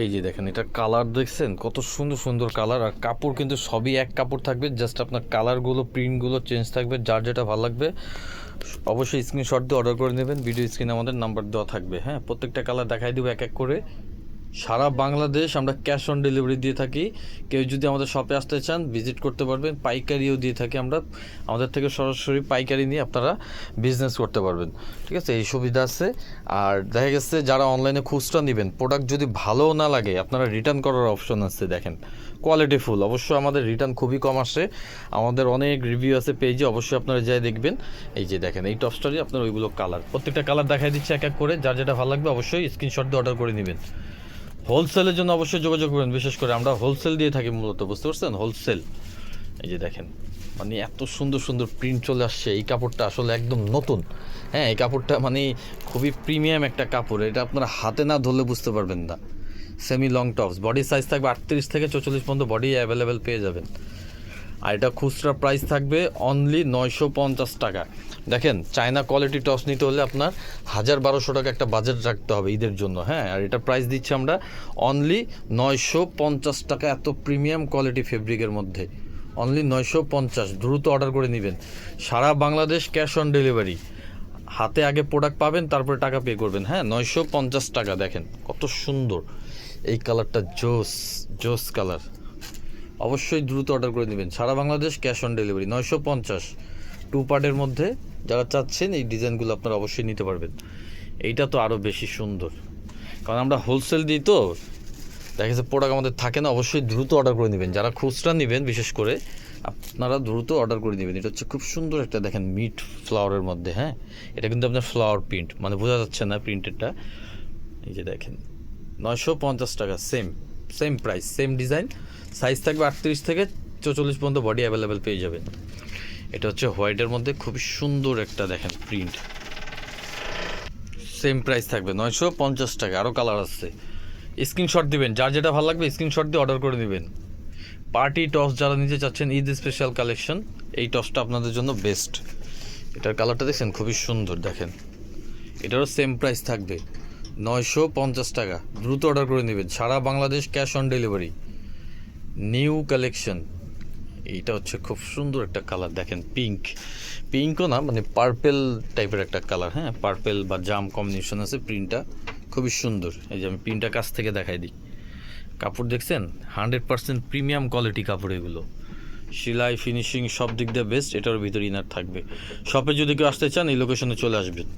এই যে দেখেন, এটা কালার দেখছেন? কত সুন্দর সুন্দর কালার আর কাপড় কিন্তু সবই এক কাপড় থাকবে জাস্ট আপনার কালারগুলো প্রিন্টগুলো চেঞ্জ থাকবে, যার যেটা ভালো লাগবে। অবশ্যই স্ক্রিনশট দিয়ে অর্ডার করে নেবেন ভিডিও স্ক্রিনে আমাদের নাম্বার দেওয়া থাকবে হ্যাঁ? প্রত্যেকটা কালার দেখাই দেবো এক এক করে। সারা বাংলাদেশ আমরা ক্যাশ অন ডেলিভারি দিয়ে থাকি। কেউ যদি আমাদের শপে আসতে চান, ভিজিট করতে পারবেন। পাইকারিও দিয়ে থাকি আমরা। আমাদের থেকে সরাসরি পাইকারি নিয়ে আপনারা বিজনেস করতে পারবেন। ঠিক আছে? এই সুবিধা আছে। আর দেখা গেছে, যারা অনলাইনে খুচরা নেবেন প্রোডাক্ট যদি ভালো না লাগে, আপনারা রিটার্ন করার অপশন আছে, দেখেন। কোয়ালিটি ফুল অবশ্যই আমাদের রিটার্ন খুবই কম আসে। আমাদের অনেক রিভিউ আছে পেজে অবশ্যই আপনারা যাই দেখবেন। এই যে দেখেন, এই টপস্টারই আপনার ওইগুলো কালার প্রত্যেকটা কালার দেখাই দিচ্ছে এক এক করে। যার যেটা ভালো লাগবে, অবশ্যই স্ক্রিনশট দিয়ে অর্ডার করে নেবেন। হোলসেলের জন্য অবশ্যই যোগাযোগ করবেন, বিশেষ করে আমরা হোলসেল দিয়ে থাকি মূলত, বুঝতে পারছেন? হোলসেল। এই যে দেখেন মানে এত সুন্দর সুন্দর প্রিন্ট চলে আসছে, এই কাপড়টা আসলে একদম নতুন। হ্যাঁ এই কাপড়টা মানে খুবই প্রিমিয়াম একটা কাপড়, এটা আপনারা হাতে না ধরলে বুঝতে পারবেন না। Semi long tops body size থাকবে আটত্রিশ থেকে চৌচল্লিশ পর্যন্ত বডি অ্যাভেলেবেল পেয়ে যাবেন। আর এটা খুচরা প্রাইস থাকবে অনলি নয়শো পঞ্চাশ টাকা। দেখেন চায়না কোয়ালিটি টস নিতে হলে আপনার হাজার বারোশো টাকা একটা বাজেট রাখতে হবে ঈদের জন্য হ্যাঁ? আর এটা প্রাইস দিচ্ছি আমরা অনলি নয়শো পঞ্চাশ টাকা, এত প্রিমিয়াম কোয়ালিটি ফেব্রিকের মধ্যে। অনলি নয়শো পঞ্চাশ, দ্রুত অর্ডার করে নেবেন। সারা বাংলাদেশ ক্যাশ অন ডেলিভারি হাতে আগে প্রোডাক্ট পাবেন, তারপরে টাকা পে করবেন হ্যাঁ? নয়শো পঞ্চাশ টাকা, দেখেন কত সুন্দর। এই কালারটা জোস জোস কালার অবশ্যই দ্রুত অর্ডার করে নেবেন। সারা বাংলাদেশ ক্যাশ অন ডেলিভারি, নয়শো পঞ্চাশ। টু পার্টের মধ্যে যারা চাচ্ছেন, এই ডিজাইনগুলো আপনারা অবশ্যই নিতে পারবেন। এইটা তো আরও বেশি সুন্দর। কারণ আমরা হোলসেল দিই তো, দেখা যাচ্ছে প্রোডাক্ট আমাদের থাকে না, অবশ্যই দ্রুত অর্ডার করে নেবেন। যারা খুচরা নেবেন, বিশেষ করে, আপনারা দ্রুত অর্ডার করে নেবেন। এটা হচ্ছে খুব সুন্দর একটা, দেখেন মিট ফ্লাওয়ারের মধ্যে হ্যাঁ? এটা কিন্তু আপনার ফ্লাওয়ার প্রিন্ট মানে বোঝা যাচ্ছে না প্রিন্টেডটা এই যে দেখেন, নয়শো পঞ্চাশ টাকা same same price same design size থাকবে আটত্রিশ থেকে চৌচল্লিশ পর্যন্ত বডি অ্যাভেলেবেল পেয়ে যাবেন এটা হচ্ছে হোয়াইটের মধ্যে খুবই সুন্দর একটা দেখেন প্রিন্ট সেম প্রাইস থাকবে নয়শো পঞ্চাশ টাকা আরও কালার আছে স্ক্রিনশট দিবেন, যার যেটা ভালো লাগবে স্ক্রিনশট দিয়ে অর্ডার করে নেবেন। পার্টি টস যারা নিতে চাচ্ছেন, ঈদ স্পেশাল কালেকশন এই টসটা আপনাদের জন্য বেস্ট এটার কালারটা দেখছেন, খুবই সুন্দর দেখেন। এটারও সেম প্রাইস থাকবে। নয়শো পঞ্চাশ টাকা। দ্রুত অর্ডার করে নেবেন। সারা Bangladesh cash on delivery new collection এইটা হচ্ছে খুব সুন্দর একটা কালার দেখেন পিঙ্ক পিঙ্কও না মানে পার্পেল টাইপের একটা কালার হ্যাঁ? পার্পেল বা জাম কম্বিনেশন আছে প্রিন্টটা খুবই সুন্দর। এই যে আমি প্রিন্টটা কাছ থেকে দেখাই দিই। কাপড় দেখছেন? হান্ড্রেড পার্সেন্ট প্রিমিয়াম কোয়ালিটি কাপড় এগুলো। সেলাই ফিনিশিং সব দিক দিয়ে বেস্ট এটার ভিতরে ইনার থাকবে। শপে যদি কেউ আসতে চান, এই লোকেশনে চলে আসবেন।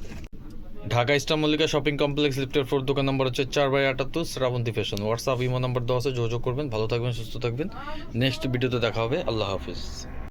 Dhaka Eastern Mallika shopping complex, লিফটের ফোর দোকান নম্বর হচ্ছে চার বাই আটাত্তর, Shrabanti fashion. WhatsApp imo number আছে যোগাযোগ করবেন, ভালো থাকবেন, সুস্থ থাকবেন। নেক্সট ভিডিওতে দেখা হবে। আল্লাহ হাফিজ।